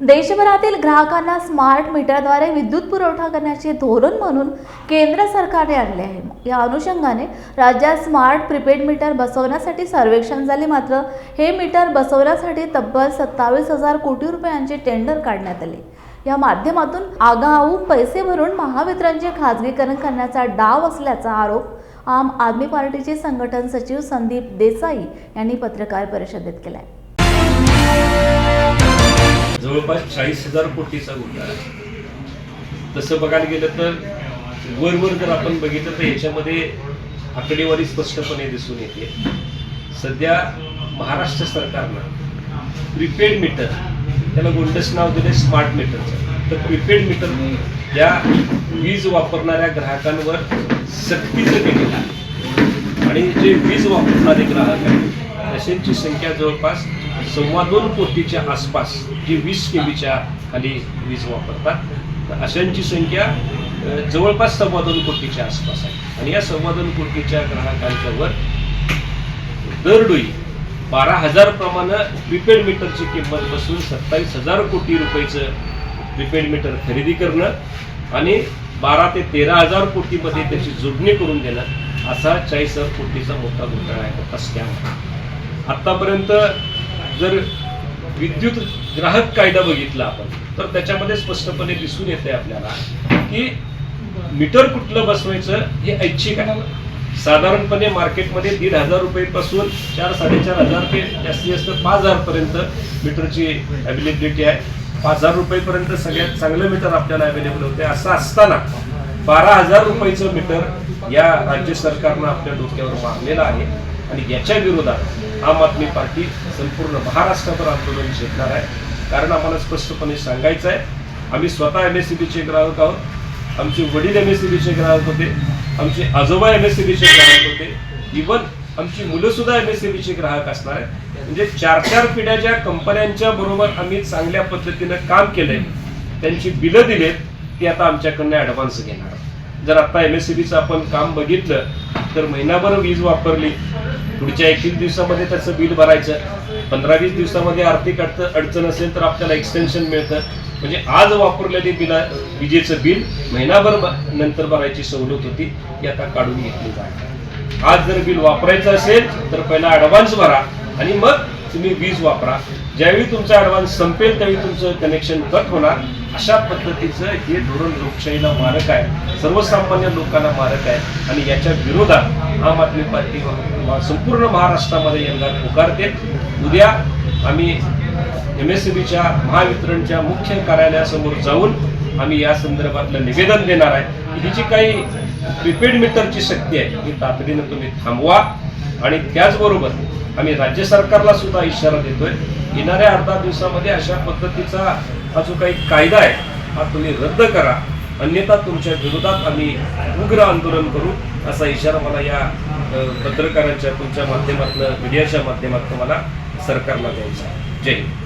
देशभरातील ग्राहकांना स्मार्ट मीटरद्वारे विद्युत पुरवठा करण्याचे धोरण म्हणून केंद्र सरकारने आणले आहे. या अनुषंगाने राज्यात स्मार्ट प्रीपेड मीटर बसवण्यासाठी सर्वेक्षण झाले मात्र हे मीटर बसवण्यासाठी तब्बल सत्तावीस हजार कोटी रुपयांचे टेंडर काढण्यात आले. या माध्यमातून आगाऊ पैसे भरून महावितरणचे खाजगीकरण करण्याचा डाव असल्याचा आरोप आम आदमी पार्टीचे संघटन सचिव संदीप देसाई यांनी पत्रकार परिषदेत केला आहे जवळपास चाळीस हजार कोटीचा गुंडा आहे. तसं बघायला गेलं तर वर वर जर आपण बघितलं तर याच्यामध्ये आकडेवारी स्पष्टपणे दिसून येते. सध्या महाराष्ट्र सरकारनं प्रीपेड मीटर त्याला गोंडस नाव दिले स्मार्ट मीटरचं तर प्रीपेड मीटर या वीज वापरणाऱ्या ग्राहकांवर सक्तीचं केलेलं आहे. आणि जे वीज वापरणारे ग्राहक आहेत अशांची संख्या जवळपास सव्वा दोन कोटीच्या आसपास जे वीस के बीच्या खाली वीज वापरतात तर अशांची संख्या जवळपास सव्वा दोन कोटीच्या आसपास आहे. आणि या सव्वा दोन कोटीच्या ग्राहकांच्या वर दरडोई बारा हजार प्रमाणे प्रीपेड मीटरची किंमत बसून सत्तावीस हजार कोटी रुपयेचं प्रीपेड मीटर खरेदी करणं आणि बारा ते तेरा हजार कोटीमध्ये त्याची जोडणी करून देणं असा चाळीस हजार कोटीचा मोठा घोटाळा आहे मोठा स्कॅम. आहे आत्तापर्यंत जर विद्युत ग्राहक कायदा बघितला आपण तर त्याच्यामध्ये स्पष्टपणे दिसून येते आपल्याला की मीटर कुठलं बसवायचं हे ऐच्छिक आहे. साधारणपणे मार्केटमध्ये दीड हजार रुपयेपासून चार साडेचार हजार ते जास्तीत जास्त पाच हजारपर्यंत मीटरची अवेलेबिलिटी आहे. पाच हजार रुपयेपर्यंत सगळ्यात चांगलं मीटर आपल्याला अवेलेबल होते असं असताना बारा हजार रुपयाचं मीटर या राज्य सरकारनं आपल्या डोक्यावर मारलेलं आहे. आणि याच्या विरोधात आम आदमी पार्टी संपूर्ण महाराष्ट्रावर आंदोलन छेडणार आहे. कारण आम्हाला स्पष्टपणे सांगायचं आहे आम्ही स्वतः एम एस सी बीचे ग्राहक आहोत आमचे वडील एम एस सी बीचे ग्राहक होते आमचे आजोबा एम एस सी बीचे ग्राहक होते इवन आमची मुलं सुद्धा एम एस सी बीचे ग्राहक असणार आहे म्हणजे चार चार पिढ्याच्या कंपन्यांच्या बरोबर आम्ही चांगल्या पद्धतीनं काम केलंय त्यांची बिलं दिलेत ती आता आमच्याकडनं ॲडव्हान्स घेणार जर आता एम एस सी बीचं आपण काम बघितलं तर महिनाभर वीज वापरली पुढच्या एकवीस दिवसामध्ये त्याचं बिल भरायचं. पंधरा वीस दिवसामध्ये आर्थिक अडचण अडचण असेल तर आपल्याला एक्सटेन्शन मिळतं. म्हणजे आज वापरलेली बिला विजेचं बिल महिनाभर नंतर भरायची सवलत होती ती आता काढून घेतली जाते आज जर बिल वापरायचं असेल तर पहिला ॲडव्हान्स भरा आणि मग तुम्ही वीज वापरा. ज्यावेळी तुमचा ॲडव्हान्स संपेल त्यावेळी तुमचं कनेक्शन कट होणार. अशा पद्धतीचं हे धोरण लोकशाहीला मारक आहे. सर्वसामान्य लोकांना मारक आहे. आणि याच्या विरोधात आम आदमी पार्टी संपूर्ण महाराष्ट्रामध्ये यंदा पुकारते. उद्या आम्ही एम एस सी बीच्या महावितरणच्या मुख्य कार्यालयासमोर जाऊन आम्ही या संदर्भातलं निवेदन देणार आहे. ही जी काही प्रीपेड मीटरची शक्ती आहे ही तातडीनं तुम्ही थांबवा. आणि त्याचबरोबर आम्ही राज्य सरकारला सुद्धा इशारा देतोय. येणाऱ्या अर्धा दिवसामध्ये अशा पद्धतीचा हा जो काही कायदा आहे हा तुम्ही रद्द करा. अन्यथा तुमच्या विरोधात आम्ही उग्र आंदोलन करू. असा इशारा मला या पत्रकारांच्या तुमच्या माध्यमातनं मीडियाच्या माध्यमातून मला सरकारला द्यायचा आहे. जय हिंद.